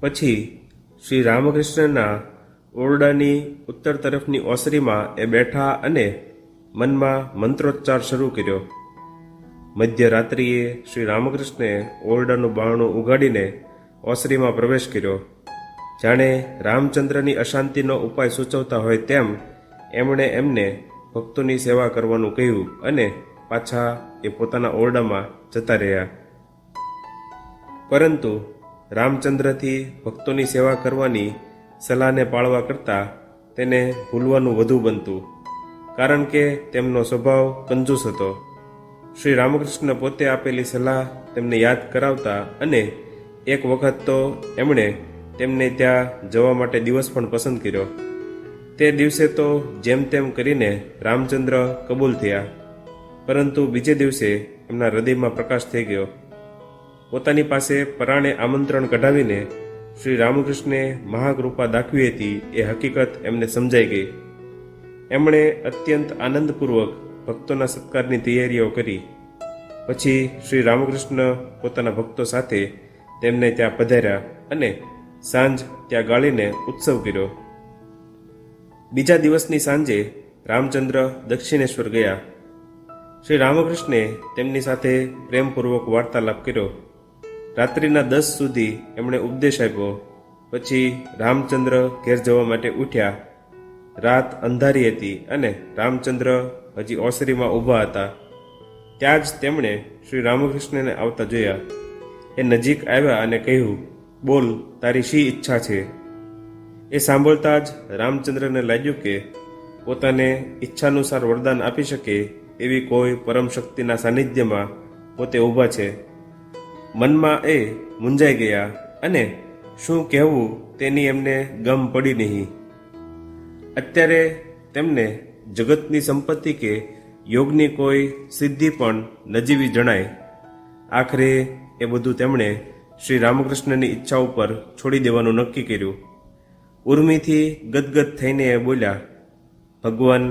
પછી શ્રી રામકૃષ્ણના ઓરડાની ઉત્તર તરફની ઓસરીમાં એ બેઠા અને મનમાં મંત્રોચ્ચાર શરૂ કર્યો. મધ્યરાત્રિએ શ્રી રામકૃષ્ણે ઓરડાનું બારણું ઉગાડીને ઓસરીમાં પ્રવેશ કર્યો. જાણે રામચંદ્રની અશાંતિનો ઉપાય સૂચવતા હોય તેમ એમણે એમને ભક્તોની સેવા કરવાનું કહ્યું અને પાછા એ પોતાના ઓરડામાં જતા રહ્યા. પરંતુ રામચંદ્રથી ભક્તોની સેવા કરવાની સલાહને પાળવા કરતાં તેને ભૂલવાનું વધુ બનતું. કારણ કે તેમનો સ્વભાવ કંજૂસ હતો. શ્રી રામકૃષ્ણ પોતે આપેલી સલાહ તેમને યાદ કરાવતા અને એક વખત તો એમણે તેમને ત્યાં જવા માટે દિવસ પણ પસંદ કર્યો. તે દિવસે તો જેમ તેમ કરીને રામચંદ્ર કબૂલ થયા. પરંતુ બીજે દિવસે એમના હૃદયમાં પ્રકાશ થઈ ગયો. પોતાની પાસે પરાણે આમંત્રણ કઢાવીને શ્રી રામકૃષ્ણે મહાકૃપા દાખવી હતી, એ હકીકત એમને સમજાઈ ગઈ. એમણે અત્યંત આનંદપૂર્વક ભક્તોના સત્કારની તૈયારીઓ કરી. પછી શ્રી રામકૃષ્ણ પોતાના ભક્તો સાથે તેમને ત્યાં પધાર્યા અને સાંજ ત્યાં ગાળીને ઉત્સવ કર્યો. બીજા દિવસની સાંજે રામચંદ્ર દક્ષિણેશ્વર ગયા. શ્રી રામકૃષ્ણે તેમની સાથે પ્રેમપૂર્વક વાર્તાલાપ કર્યો. રાત્રિના દસ સુધી એમણે ઉપદેશ આપ્યો. પછી રામચંદ્ર ઘેર જવા માટે ઉઠ્યા. રાત અંધારી હતી અને રામચંદ્ર હજી ઓસરીમાં ઊભા હતા. ત્યાં જ તેમણે શ્રી રામકૃષ્ણને આવતા જોયા. એ નજીક આવ્યા અને કહ્યું, બોલ, તારી શી ઈચ્છા છે? એ સાંભળતા જ રામચંદ્રને લાગ્યું કે પોતાને ઈચ્છાનુસાર વરદાન આપી શકે એવી કોઈ પરમ શક્તિના સાનિધ્યમાં પોતે ઊભા છે. મનમાં એ મૂંઝાઈ ગયા અને શું કહેવું તેની એમને ગમ પડી નહીં. અત્યારે તેમને જગતની સંપત્તિ કે યોગની કોઈ સિદ્ધિ પણ નજીવી જણાય. આખરે એ બધું તેમણે શ્રી રામકૃષ્ણની ઈચ્છા ઉપર છોડી દેવાનું નક્કી કર્યું. ઉર્મિથી ગદગદ થઈને એ બોલ્યા, ભગવાન,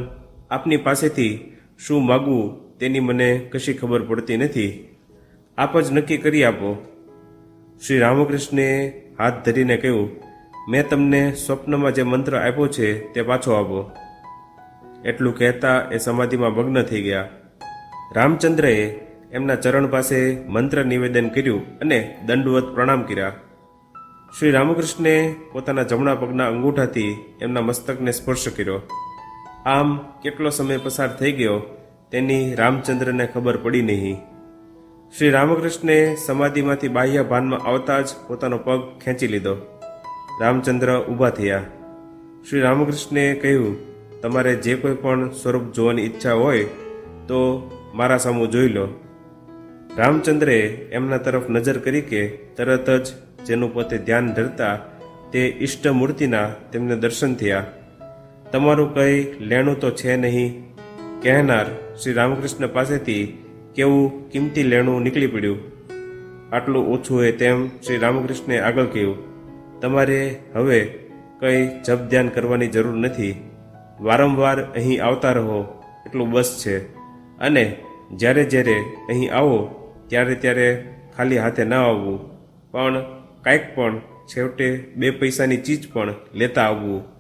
આપની પાસેથી શું માગવું તેની મને કશી ખબર પડતી નથી. આપ જ નક્કી કરી આપો. શ્રી રામકૃષ્ણે હાથ ધરીને કહ્યું, મેં તમને સ્વપ્નમાં જે મંત્ર આપ્યો છે તે પાછો આપો. એટલું કહેતા એ સમાધિમાં મગ્ન થઈ ગયા. રામચંદ્રએ એમના ચરણ પાસે મંત્ર નિવેદન કર્યું અને દંડવત પ્રણામ કર્યા. શ્રી રામકૃષ્ણે પોતાના જમણા પગના અંગૂઠાથી એમના મસ્તકને સ્પર્શ કર્યો. આમ કેટલો સમય પસાર થઈ ગયો તેની રામચંદ્રને ખબર પડી નહીં. શ્રી રામકૃષ્ણે સમાધિમાંથી બાહ્ય ભાનમાં આવતા જ પોતાનો પગ ખેંચી લીધો. રામચંદ્ર ઊભા થયા. શ્રી રામકૃષ્ણે કહ્યું, તમારે જે કોઈ પણ સ્વરૂપ જોવાની ઈચ્છા હોય, તો મારા સામું જોઈ લો. રામચંદ્રે એમના તરફ નજર કરી કે તરત જ જેનું પોતે ધ્યાન ધરતા તે ઈષ્ટ મૂર્તિના તેમને દર્શન થયા. તમારું કંઈ લેણું તો છે નહીં, કહેનાર શ્રી રામકૃષ્ણ પાસેથી કેવું કિંમતી લેણું નીકળી પડ્યું? આટલું ઓછું હોય તેમ શ્રી રામકૃષ્ણે આગળ કહ્યું, તમારે હવે કંઈ જપ ધ્યાન કરવાની જરૂર નથી. વારંવાર અહીં આવતા રહો, એટલું બસ છે. અને જ્યારે જ્યારે અહીં આવો, ત્યારે ત્યારે ખાલી હાથે ના આવવું. પણ કાંઈક પણ છેવટે બે પૈસાની ચીજ પણ લેતા આવવું.